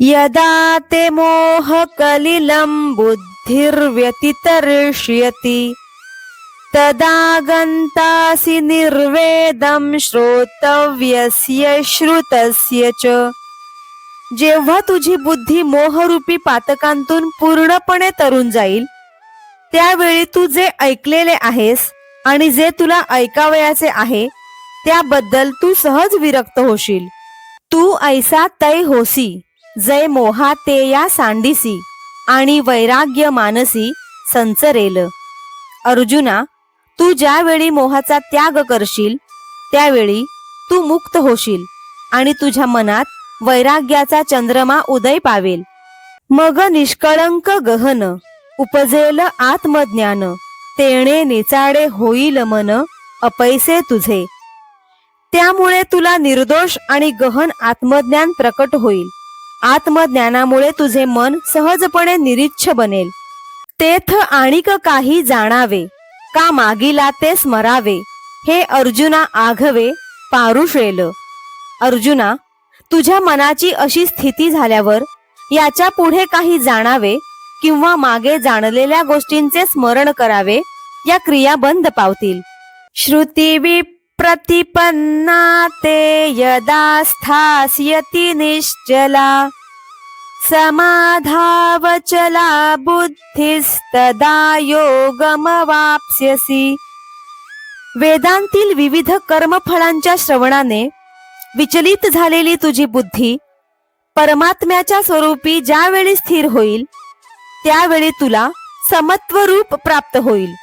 यदा ते मोहकलिलं बुद्धिर्व्यतितरिष्यति तदा गन्तासि निर्वेदं श्रोतव्यस्य श्रुतस्य च। जेव्हा तुझी बुद्धी मोहरूपी पातकांतून पूर्णपणे तरून जाईल त्यावेळी तू जे ऐकलेले आहेस आणि जे तुला ऐकावयाचे आहे त्याबद्दल तू सहज विरक्त होशील. तू ऐसा तै होसी। जय मोहा ते या सांडिसी आणि वैराग्य मानसी संचरेल. अर्जुना तू ज्यावेळी मोहाचा त्याग करशील त्यावेळी तू मुक्त होशील आणि तुझ्या मनात वैराग्याचा चंद्रमा उदय पावेल. मग निष्कळंक गहन उपजेल आत्मज्ञान तेणे निचाडे होईल मन अपैसे तुझे. त्यामुळे तुला निर्दोष आणि गहन आत्मज्ञान प्रकट होईल. आत्मज्ञानामुळे तुझे मन सहजपणे निरीच्छ बनेल. तेथ आणिक काही जाणावे का मागिला ते स्मरावे हे अर्जुना आघवे पारुषेल. अर्जुना तुझ्या मनाची अशी स्थिती झाल्यावर याच्यापुढे काही जाणावे किंवा मागे जाणलेल्या गोष्टींचे स्मरण करावे या क्रिया बंद पावतील. श्रुती प्रतिपन्ना ते यदा स्थास्यति निश्चला समाधावचला बुद्धिस्तदा योगमवाप्स्यसि। वेदांतील विविध कर्मफळांच्या श्रवणाने विचलित झालेली तुझी बुद्धी परमात्म्याच्या स्वरूपी ज्यावेळी स्थिर होईल त्यावेळी तुला समत्वरूप प्राप्त होईल.